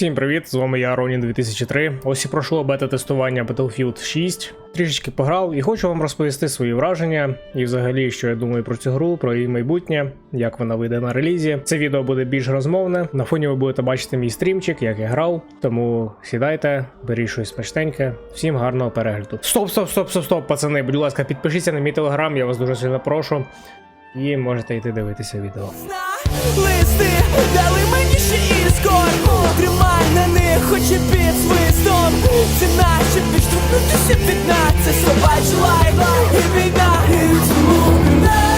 Всім привіт! З вами я Ронін 2003. Ось і пройшло бета-тестування Battlefield 6. Трішечки пограв і хочу вам розповісти свої враження і взагалі, що я думаю про цю гру, про її майбутнє, як вона вийде на релізі. Це відео буде більш розмовне. На фоні ви будете бачити мій стрімчик, як я грав. Тому сідайте, беріть щось смачненьке. Всім гарного перегляду. Стоп, стоп, стоп, стоп, стоп, пацани. Будь ласка, підпишіться на мій телеграм, я вас дуже сильно прошу. І можете йти дивитися відео. Листи дали на них, хоч і під свистом Це наче підштовхнутися під нас Це собачий лайк і війна І мене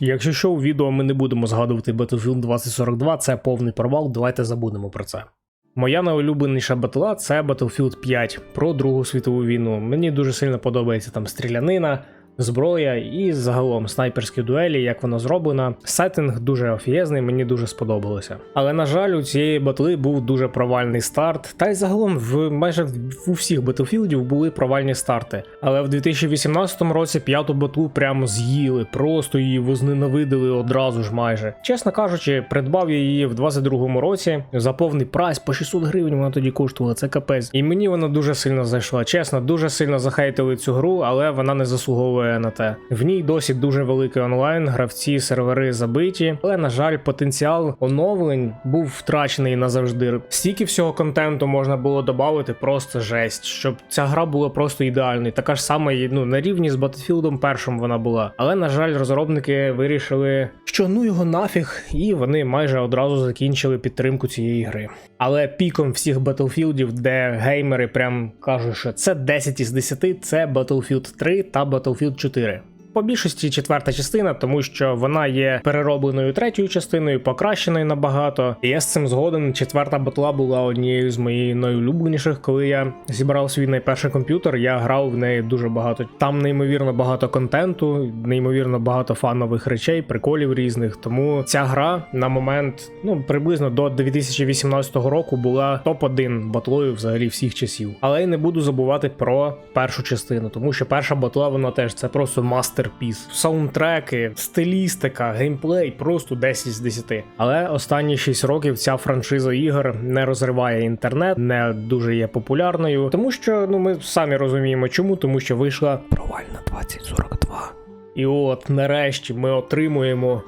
Якщо що, у відео ми не будемо згадувати Battlefield 2042, це повний провал, давайте забудемо про це. Моя найулюбленіша батла це Battlefield 5 про Другу світову війну. Мені дуже сильно подобається там стрілянина, зброя і загалом снайперські дуелі, як воно зроблено. Сеттинг дуже офієзний, мені дуже сподобалося. Але на жаль, у цієї батли був дуже провальний старт, та й загалом в майже у всіх Battlefield були провальні старти. Але в 2018 році п'яту батлу прямо з'їли, просто її возненавидили одразу ж майже. Чесно кажучи, придбав я її в 22-му році за повний прайс по 600 гривень. Вона тоді коштувала. Це капець. І мені вона дуже сильно зайшла. Чесно, дуже сильно захейтили цю гру, але вона не заслуговує на те. В ній досі дуже великий онлайн, гравці, сервери забиті, але на жаль, потенціал оновлень був втрачений назавжди. Стільки всього контенту можна було додати, просто жесть, щоб ця гра була просто ідеальною. Така ж сама ну, на рівні з Battlefield першим вона була. Але на жаль, розробники вирішили, що ну його нафіг, і вони майже одразу закінчили підтримку цієї гри. Але піком всіх Battlefieldів, де геймери прям кажуть, що це 10 із 10, це Battlefield 3 та Battlefield 4. По більшості четверта частина, тому що вона є переробленою третьою частиною, покращеною набагато. Я з цим згоден. Четверта батла була однією з моїх найулюбленіших, коли я зібрав свій найперший комп'ютер. Я грав в неї дуже багато. Там неймовірно багато контенту, неймовірно багато фанових речей, приколів різних. Тому ця гра на момент, ну приблизно до 2018 року, була топ-1 батлою взагалі всіх часів. Але я не буду забувати про першу частину, тому що перша батла вона теж це просто мастерпіс. Саундтреки, стилістика, геймплей просто 10 з 10. Але останні 6 років ця франшиза ігор не розриває інтернет, не дуже є популярною, тому що ну ми самі розуміємо, чому, тому що вийшла Провальна 2042 і от нарешті ми отримуємо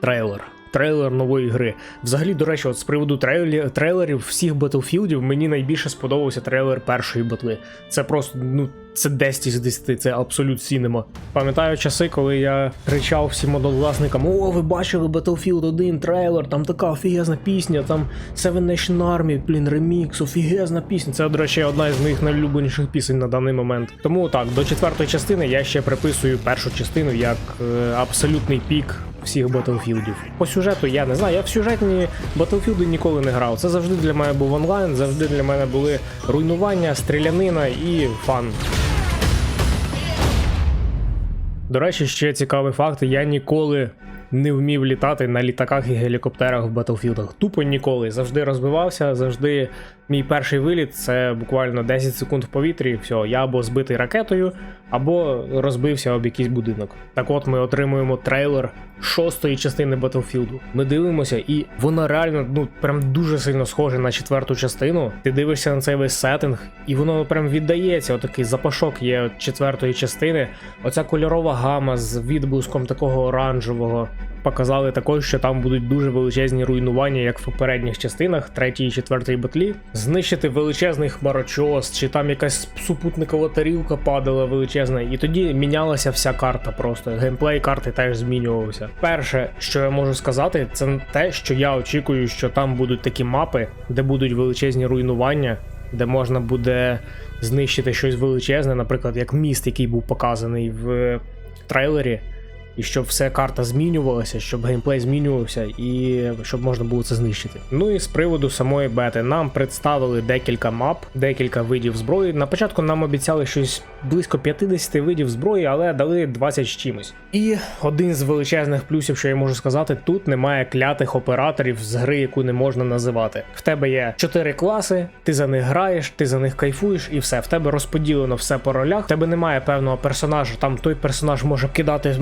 трейлер. Трейлер нової гри. Взагалі, до речі, от з приводу трейлі... трейлерів всіх Батлфілдів мені найбільше сподобався трейлер першої батли. Це просто, ну, це 10 з 10, це абсолют сінема. Пам'ятаю часи, коли я кричав всім однокласникам: О, ви бачили Battlefield 1 трейлер, там така офігезна пісня, там Seven Nation Army, блін, ремікс, офігезна пісня. Це, до речі, одна з моїх найулюбленіших пісень на даний момент. Тому так, до четвертої частини я ще приписую першу частину як е, абсолютний пік всіх Battlefield. По сюжету я не знаю, я в сюжетні Battlefield ніколи не грав. Це завжди для мене був онлайн, завжди для мене були руйнування, стрілянина і фан. До речі, ще цікавий факт: я ніколи не вмів літати на літаках і гелікоптерах в Battlefield. Тупо ніколи. Завжди розбивався, завжди мій перший виліт це буквально 10 секунд в повітрі. і Все, я або збитий ракетою, або розбився об якийсь будинок. Так от ми отримуємо трейлер шостої частини Battlefield. Ми дивимося, і воно реально ну прям дуже сильно схоже на четверту частину. Ти дивишся на цей весь сеттинг, і воно прям віддається. Отакий запашок є четвертої частини. Оця кольорова гама з відблиском такого оранжевого. Показали також, що там будуть дуже величезні руйнування, як в попередніх частинах третьої і четвертої батлі. Знищити величезний хмарочос, чи там якась супутникова тарілка падала величезна, і тоді мінялася вся карта просто. Геймплей карти теж змінювався. Перше, що я можу сказати, це те, що я очікую, що там будуть такі мапи, де будуть величезні руйнування, де можна буде знищити щось величезне, наприклад, як міст, який був показаний в трейлері. І щоб все карта змінювалася, щоб геймплей змінювався, і щоб можна було це знищити. Ну і з приводу самої бети нам представили декілька мап, декілька видів зброї. На початку нам обіцяли щось близько 50 видів зброї, але дали 20 з чимось. І один з величезних плюсів, що я можу сказати, тут немає клятих операторів з гри, яку не можна називати. В тебе є 4 класи, ти за них граєш, ти за них кайфуєш, і все. В тебе розподілено все по ролях. В тебе немає певного персонажа. Там той персонаж може кидати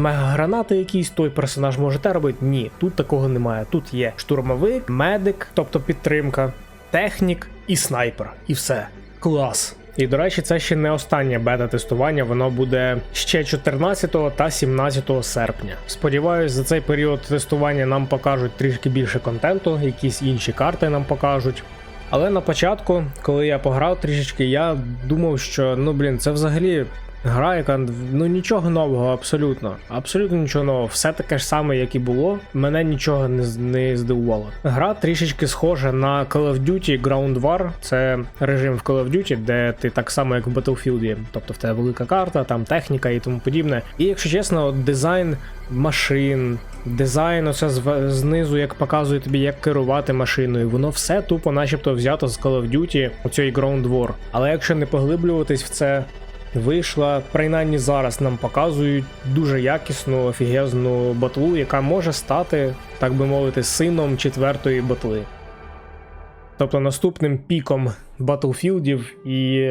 мега-гранати якісь, той персонаж може те робити. Ні, тут такого немає. Тут є штурмовик, медик, тобто підтримка, технік і снайпер. І все. Клас. І до речі, це ще не останнє бета-тестування, воно буде ще 14 та 17 серпня. Сподіваюсь, за цей період тестування нам покажуть трішки більше контенту, якісь інші карти нам покажуть. Але на початку, коли я пограв трішечки, я думав, що ну блін, це взагалі гра, яка ну нічого нового, абсолютно. Абсолютно нічого нового. Все таке ж саме, як і було. Мене нічого не, не здивувало. Гра трішечки схожа на Call of Duty Ground War. Це режим в Call of Duty, де ти так само, як в Battlefield, тобто в тебе велика карта, там техніка і тому подібне. І якщо чесно, дизайн машин, дизайн, оце знизу, як показує тобі, як керувати машиною, воно все тупо, начебто, взято з Call of Duty, оцей Ground War. Але якщо не поглиблюватись в це, вийшла, принаймні зараз нам показують дуже якісну, офігезну батлу, яка може стати, так би мовити, сином четвертої батли. Тобто наступним піком батлфілдів, і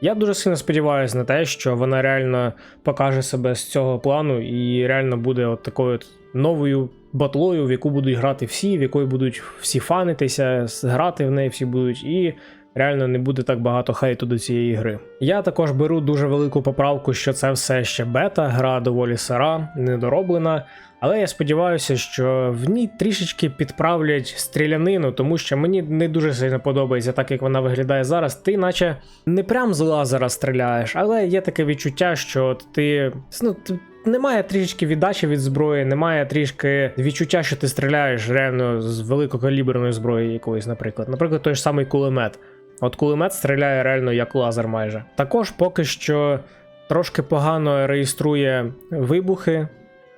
я дуже сильно сподіваюся на те, що вона реально покаже себе з цього плану і реально буде от такою от новою батлою, в яку будуть грати всі, в якої будуть всі фанитися, грати в неї всі будуть, і реально не буде так багато хейту до цієї гри. Я також беру дуже велику поправку, що це все ще бета, гра доволі сира, недороблена. Але я сподіваюся, що в ній трішечки підправлять стрілянину, тому що мені не дуже сильно подобається так, як вона виглядає зараз. Ти, наче не прям з лазера стріляєш, але є таке відчуття, що ти. Ну, ти немає трішки віддачі від зброї, немає трішки відчуття, що ти стріляєш реально з великокаліберної зброї якоїсь, наприклад. Наприклад, той ж самий кулемет. От кулемет стріляє реально як лазер майже. Також поки що трошки погано реєструє вибухи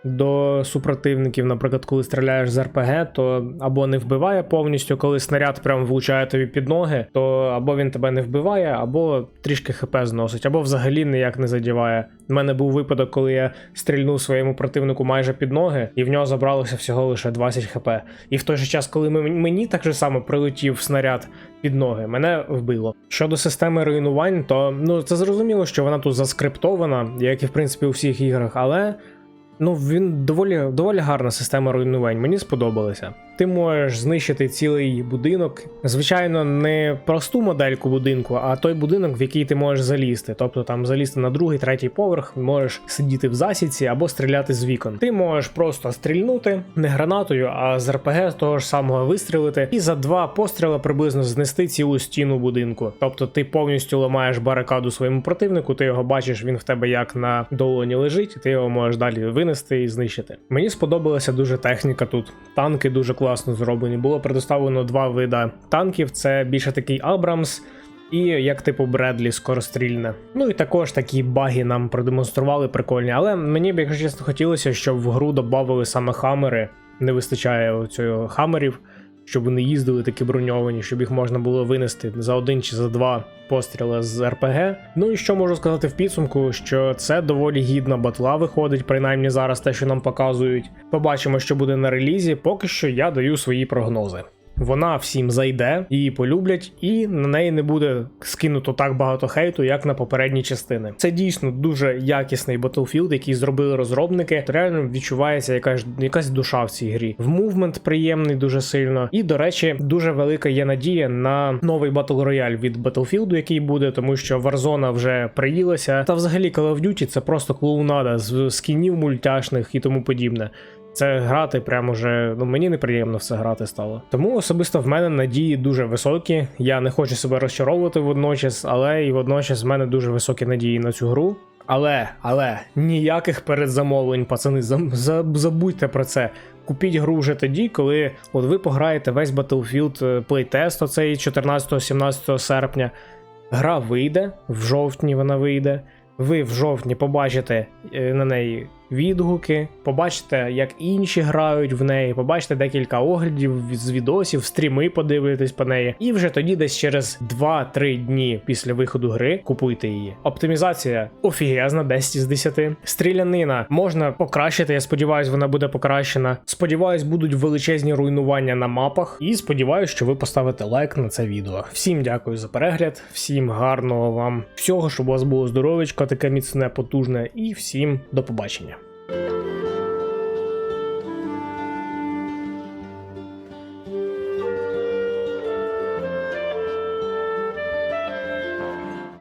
до супротивників. Наприклад, коли стріляєш з РПГ, то або не вбиває повністю, коли снаряд прям влучає тобі під ноги, то або він тебе не вбиває, або трішки хп зносить, або взагалі ніяк не задіває. У мене був випадок, коли я стрільнув своєму противнику майже під ноги, і в нього забралося всього лише 20 хп. І в той же час, коли мені так же само прилетів снаряд під ноги, мене вбило. Щодо системи руйнувань, то ну це зрозуміло, що вона тут заскриптована, як і в принципі у всіх іграх, але. Ну, він доволі доволі гарна система руйнувань. Мені сподобалося. Ти можеш знищити цілий будинок. Звичайно, не просту модельку будинку, а той будинок, в який ти можеш залізти. Тобто там залізти на другий, третій поверх, можеш сидіти в засідці або стріляти з вікон. Ти можеш просто стрільнути не гранатою, а з РПГ того ж самого вистрілити, і за два постріли приблизно знести цілу стіну будинку. Тобто ти повністю ламаєш барикаду своєму противнику, ти його бачиш, він в тебе як на долоні лежить, і ти його можеш далі винести і знищити. Мені сподобалася дуже техніка тут. Танки дуже класно зроблені. Було предоставлено два вида танків: це більше такий Абрамс. І як типу Бредлі скорострільне. Ну і також такі баги нам продемонстрували прикольні. Але мені б, якщо чесно, хотілося, щоб в гру додавали саме хамери. Не вистачає цього хамерів, щоб вони їздили такі броньовані, щоб їх можна було винести за один чи за два постріли з РПГ. Ну і що можу сказати в підсумку, що це доволі гідна батла виходить, принаймні зараз те, що нам показують. Побачимо, що буде на релізі. Поки що я даю свої прогнози. Вона всім зайде, її полюблять, і на неї не буде скинуто так багато хейту, як на попередні частини. Це дійсно дуже якісний Battlefield, який зробили розробники. Реально відчувається якась, якась душа в цій грі. В мувмент приємний дуже сильно. І, до речі, дуже велика є надія на новий Battle Royale від Battlefield, який буде, тому що Warzone вже приїлася. Та взагалі Call of Duty це просто клоунада з скінів мультяшних і тому подібне. Це грати прямо вже ну мені неприємно все грати стало. Тому особисто в мене надії дуже високі. Я не хочу себе розчаровувати водночас, але і водночас в мене дуже високі надії на цю гру. Але, але ніяких передзамовлень, пацани, забудьте про це. Купіть гру вже тоді, коли от ви пограєте весь Battlefield е, плейтест, оцей 14-17 серпня. Гра вийде, в жовтні вона вийде. Ви в жовтні побачите е, на неї відгуки, побачите, як інші грають в неї, побачите декілька оглядів з відосів, стріми подивитесь по неї, і вже тоді, десь через 2-3 дні після виходу гри, купуйте її. Оптимізація офігезна, 10 з 10. Стрілянина можна покращити. Я сподіваюся, вона буде покращена. Сподіваюсь, будуть величезні руйнування на мапах. І сподіваюся, що ви поставите лайк на це відео. Всім дякую за перегляд, всім гарного вам всього, щоб у вас було здоровечко, таке міцне, потужне, і всім до побачення.